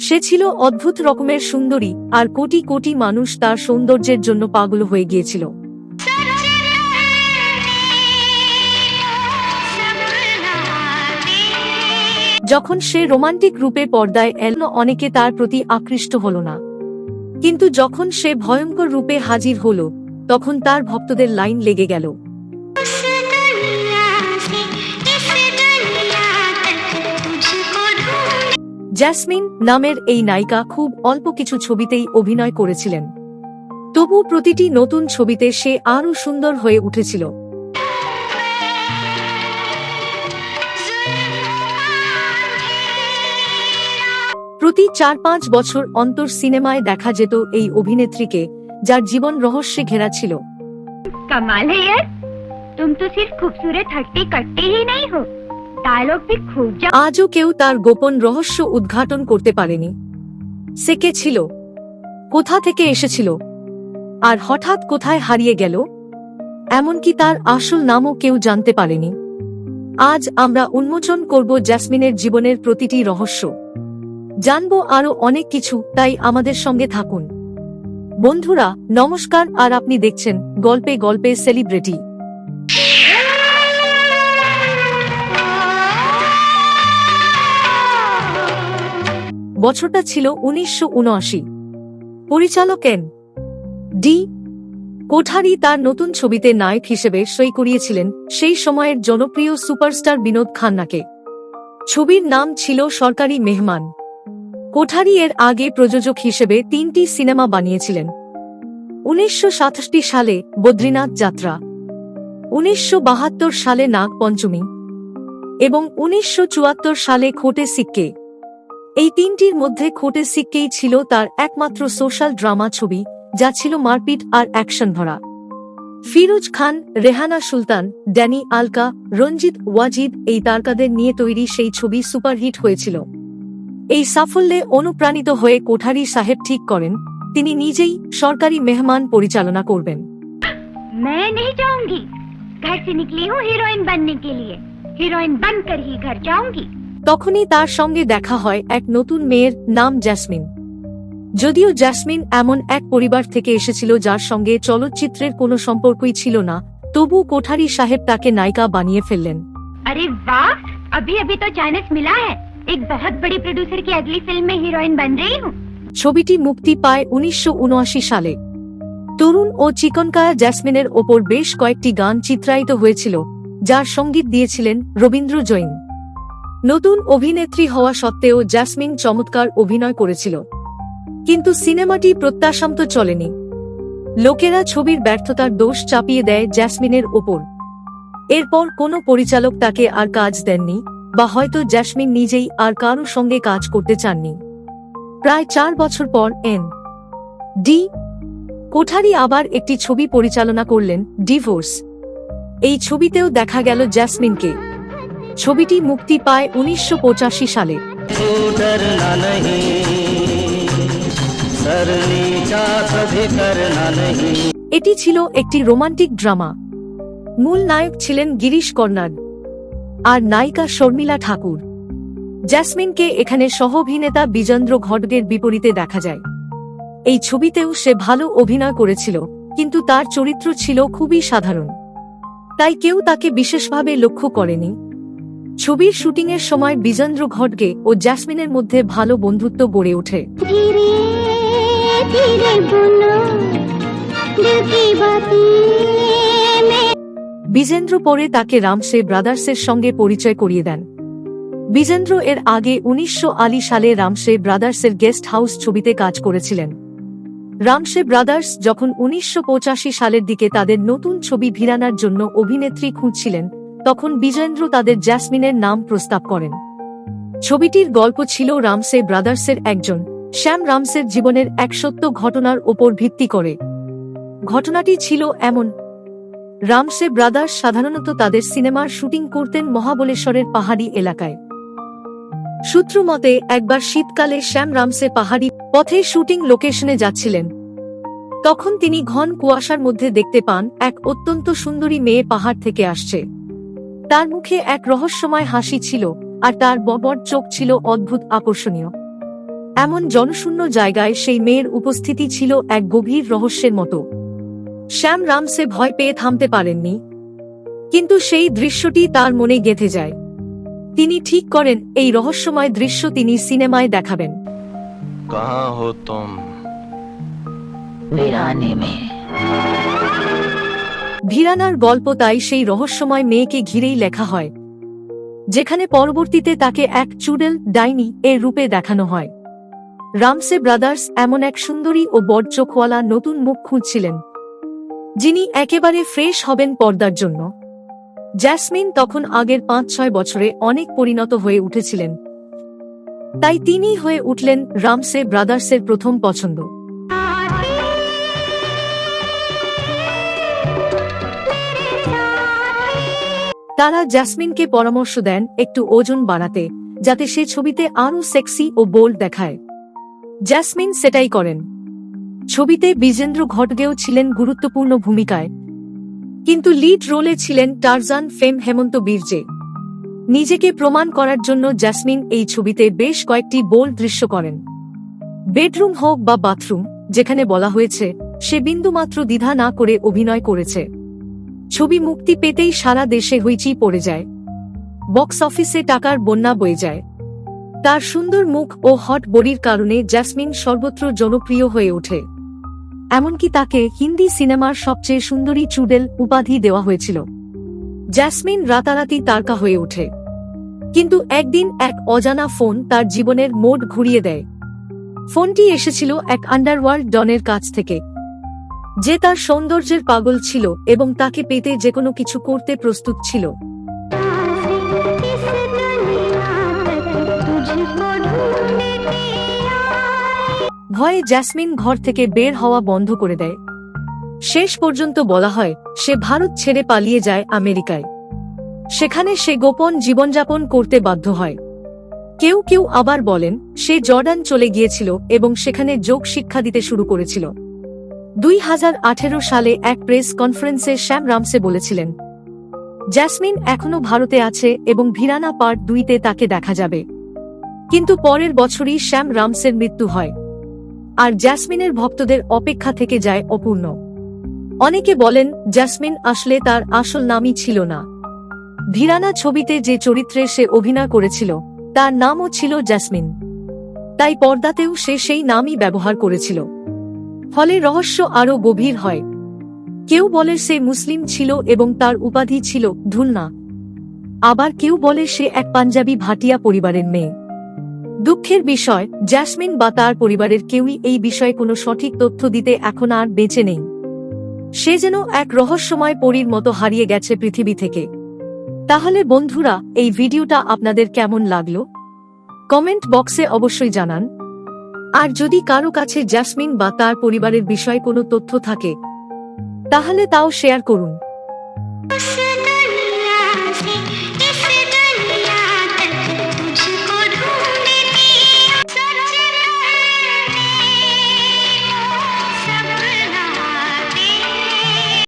সে ছিল অদ্ভুত রকমের সুন্দরী, আর কোটি কোটি মানুষ তার সৌন্দর্যের জন্য পাগল হয়ে গিয়েছিল। যখন সে রোমান্টিক রূপে পর্দায় এল, অনেকে তার প্রতি আকৃষ্ট হল না। কিন্তু যখন সে ভয়ঙ্কর রূপে হাজির হল, তখন তার ভক্তদের লাইন লেগে গেল। জ্যাসমিন নামের এই নায়িকা খুব অল্প কিছু ছবিতেই অভিনয় করেছিলেন। তবু প্রতিটি নতুন ছবিতে সে আরও সুন্দর হয়ে উঠেছিল। প্রতি চার পাঁচ বছর অন্তর সিনেমায় দেখা যেত এই অভিনেত্রীকে, যার জীবন রহস্যে ঘেরা ছিল। কমাল তুমি তো সিফ খুবসুরত হট্টি কট্টি হি নাই হো। আজও কেউ তার গোপন রহস্য উদ্ঘাটন করতে পারেনি। সে কে ছিল? কোথা থেকে এসেছিল? আর হঠাৎ কোথায় হারিয়ে গেল? এমনকি তার আসল নামও কেউ জানতে পারেনি। আজ আমরা উন্মোচন করব জ্যাসমিনের জীবনের প্রতিটি রহস্য। জানব আরও অনেক কিছু, তাই আমাদের সঙ্গে থাকুন। বন্ধুরা, নমস্কার, আর আপনি দেখছেন গল্পে গল্পে সেলিব্রিটি। বছরটা ছিল উনিশশো উনআশি। পরিচালক এন ডি কোঠারি তার নতুন ছবিতে নায়ক হিসেবে সই করিয়েছিলেন সেই সময়ের জনপ্রিয় সুপারস্টার বিনোদ খান্নাকে। ছবির নাম ছিল সরকারি মেহমান। কোঠারি এর আগে প্রযোজক হিসেবে তিনটি সিনেমা বানিয়েছিলেন। উনিশশো সালে বদ্রীনাথ যাত্রা, উনিশশো বাহাত্তর সালে নাগ পঞ্চমী এবং উনিশশো চুয়াত্তর সালে খোটে সিক্কে। এই তিনটির মধ্যে খোটে সিক্কেই ছিল তার একমাত্র সোশ্যাল ড্রামা ছবি, যা ছিল মারপিট আর অ্যাকশন ভরা ফিরোজ খান, রেহানা সুলতান, ড্যানি আলকা, রঞ্জিত ওয়াজিদ এই তারকাদের নিয়ে তৈরি সেই ছবি সুপারহিট হয়েছিল। এই সাফল্যে অনুপ্রাণিত হয়ে কোঠারি সাহেব ঠিক করেন, তিনি নিজেই সরকারি মেহমান পরিচালনা করবেন। হিরোইন বননে কে লিয়ে হিরোইন হি ঘর लिए हीरोइन बनकर ही घर जाऊंगी তখনই তার সঙ্গে দেখা হয় এক নতুন মেয়ের নাম জ্যাসমিন যদিও জ্যাসমিন এমন এক পরিবার থেকে এসেছিল যার সঙ্গে চলচ্চিত্রের কোনো সম্পর্কই ছিল না তবু কোঠারি সাহেব তাকে নায়িকা বানিয়ে ফেললেন अरे वाह अभी अभी तो चांस मिला है एक बहुत बड़ी प्रोड्यूसर की अगली फिल्म में हीरोइन बन रही हूँ ছবিটি মুক্তি পায় উনিশশো সালে তরুণ ও চিকনকায়া জ্যাসমিনের ওপর বেশ কয়েকটি গান চিত্রায়িত হয়েছিল যার সঙ্গীত দিয়েছিলেন রবীন্দ্র জৈন নতুন অভিনেত্রী হওয়া সত্ত্বেও জ্যাসমিন চমৎকার অভিনয় করেছিল। কিন্তু সিনেমাটি প্রত্যাশান্ত চলেনি। লোকেরা ছবির ব্যর্থতার দোষ চাপিয়ে দেয় জ্যাসমিনের ওপর। এরপর কোনো পরিচালক তাকে আর কাজ দেননি, বা হয়তো জ্যাসমিন নিজেই আর কারোর সঙ্গে কাজ করতে চাননি। প্রায় চার বছর পর এন ডি কোঠারি আবার একটি ছবি পরিচালনা করলেন, ডিভোর্স। এই ছবিতেও দেখা গেল জ্যাসমিনকে ছবিটি মুক্তি পায় উনিশশো পঁচাশি সালে। এটি ছিল একটি রোমান্টিক ড্রামা। মূল নায়ক ছিলেন গিরিশ কর্নাড আর নায়িকা শর্মিলা ঠাকুর। জ্যাসমিনকে এখানে সহ অভিনেতা বিজেন্দ্র ঘটগের বিপরীতে দেখা যায়। এই ছবিতেও সে ভালো অভিনয় করেছিল কিন্তু তার চরিত্র ছিল খুবই সাধারণ। তাই কেউ তাকে বিশেষভাবে লক্ষ্য করেনি। ছবির শুটিংয়ের সময় বিজেন্দ্র ঘটকে ও জ্যাসমিনের মধ্যে ভালো বন্ধুত্ব গড়ে ওঠে। বিজেন্দ্র পরে তাকে রামসে ব্রাদার্সের সঙ্গে পরিচয় করিয়ে দেন। বিজেন্দ্র এর আগে উনিশশো সালে রামসে ব্রাদার্সের গেস্ট হাউস ছবিতে কাজ করেছিলেন। রামসে ব্রাদার্স যখন উনিশশো পঁচাশি সালের দিকে তাদের নতুন ছবি ভিরানার জন্য অভিনেত্রী খুঁজছিলেন তখন বিজেন্দ্র তাদের জ্যাসমিনের নাম প্রস্তাব করেন। ছবিটির গল্প ছিল রামসে ব্রাদার্সের একজন। শ্যাম রামসের জীবনের এক সত্য ঘটনার ওপর ভিত্তি করে। ঘটনাটি ছিল এমন। রামসে ব্রাদার্স সাধারণত তাদের সিনেমার শুটিং করতেন মহাবলেশ্বরের পাহাড়ি এলাকায়। সূত্র মতে, একবার শীতকালে শ্যাম রামসে পাহাড়ি পথে শুটিং লোকেশনে যাচ্ছিলেন। তখন তিনি ঘন কুয়াশার মধ্যে দেখতে পান এক অত্যন্ত সুন্দরী মেয়ে পাহাড় থেকে আসছে। তার মুখে এক রহস্যময় হাসি ছিল আর তার ববর চোখ ছিল অদ্ভুত আকর্ষণীয়। এমন জনশূন্য জায়গায় সেই মেয়ের উপস্থিতি ছিল এক গভীর রহস্যের মতো। শ্যাম রামসে ভয় পেয়ে থামতে পারেননি। কিন্তু সেই দৃশ্যটি তার মনে গেঁথে যায়। তিনি ঠিক করেন এই রহস্যময় দৃশ্য তিনি সিনেমায় দেখাবেন। কাহা হো তুম ভিরানার গল্প তাই সেই রহস্যময় মেয়েকে ঘিরেই লেখা হয়, যেখানে পরবর্তীতে তাকে এক চুডেল ডাইনি এর রূপে দেখানো হয়। রামসে ব্রাদার্স এমন এক সুন্দরী ও বড় নতুন মুখ খুঁজছিলেন, যিনি একেবারে ফ্রেশ হবেন পর্দার জন্য। জ্যাসমিন তখন আগের পাঁচ ছয় বছরে অনেক পরিণত হয়ে উঠেছিলেন। তাই তিনিই হয়ে উঠলেন রামসে ব্রাদার্সের প্রথম পছন্দ। তারা জ্যাসমিনকে পরামর্শ দেন একটু ওজন বাড়াতে, যাতে সে ছবিতে আরও সেক্সি ও বোল্ড দেখায়। জ্যাসমিন সেটাই করেন। ছবিতে বিজেন্দ্র ঘটগেও ছিলেন গুরুত্বপূর্ণ ভূমিকায়। কিন্তু লিড রোলে ছিলেন টারজান ফেম হেমন্ত বীরজে। নিজেকে প্রমাণ করার জন্য জ্যাসমিন এই ছবিতে বেশ কয়েকটি বোল্ড দৃশ্য করেন। বেডরুম হোক বা বাথরুম, যেখানে বলা হয়েছে, সে বিন্দুমাত্র দ্বিধা না করে অভিনয় করেছে। ছবি মুক্তি পেতেই সারা দেশে হইচি পড়ে যায়। বক্স অফিসে টাকার বন্যা বয়ে যায়। তার সুন্দর মুখ ও হট বডির কারণে জ্যাসমিন সর্বত্র জনপ্রিয় হয়ে ওঠে। এমনকি তাকে হিন্দি সিনেমার সবচেয়ে সুন্দরী চুডেল উপাধি দেওয়া হয়েছিল। জ্যাসমিন রাতারাতি তারকা হয়ে ওঠে। কিন্তু একদিন এক অজানা ফোন তার জীবনের মোড ঘুরিয়ে দেয়। ফোনটি এসেছিল এক আন্ডারওয়ার্ল্ড ডনের কাছ থেকে। যে তার সৌন্দর্যের পাগল ছিল এবং তাকে পেতে যে কোনো কিছু করতে প্রস্তুত ছিল। ভয়ে জ্যাসমিন ঘর থেকে বের হওয়া বন্ধ করে দেয়। শেষ পর্যন্ত বলা হয়, সে ভারত ছেড়ে পালিয়ে যায় আমেরিকায়। সেখানে সে গোপন জীবনযাপন করতে বাধ্য হয়। কেউ কেউ আবার বলেন, সে জর্ডান চলে গিয়েছিল এবং সেখানে যোগ শিক্ষা দিতে শুরু করেছিল। দুই হাজার আঠেরো সালে এক প্রেস কনফারেন্সে শ্যাম রামসে বলেছিলেন জ্যাসমিন এখনও ভারতে আছে এবং ভিরানা পার্ট দুইতে তাকে দেখা যাবে। কিন্তু পরের বছরই শ্যাম রামসের মৃত্যু হয়। আর জ্যাসমিনের ভক্তদের অপেক্ষা থেকে যায় অপূর্ণ। অনেকে বলেন জ্যাসমিন আসলে তার আসল নামই ছিল না। ভিরানা ছবিতে যে চরিত্রে সে অভিনয় করেছিল, তার নামও ছিল জ্যাসমিন তাই পর্দাতেও সে সেই নামই ব্যবহার করেছিল। ফলে রহস্য আরও গভীর হয়। কেউ বলে সে মুসলিম ছিল এবং তার উপাধি ছিল ধুলনা। আবার কেউ বলে সে এক পাঞ্জাবি ভাটিয়া পরিবারের মেয়ে। দুঃখের বিষয়, জ্যাসমিন বা তার পরিবারের কেউই এই বিষয়ে কোনো সঠিক তথ্য দিতে এখন আর বেঁচে নেই। সে যেন এক রহস্যময় পরীর মতো হারিয়ে গেছে পৃথিবী থেকে। তাহলে বন্ধুরা, এই ভিডিওটা আপনাদের কেমন লাগল? কমেন্ট বক্সে অবশ্যই জানান। আর যদি কারও কাছে জ্যাসমিন বা তার পরিবারের বিষয়ে কোনো তথ্য থাকে, তাহলে তাও শেয়ার করুন।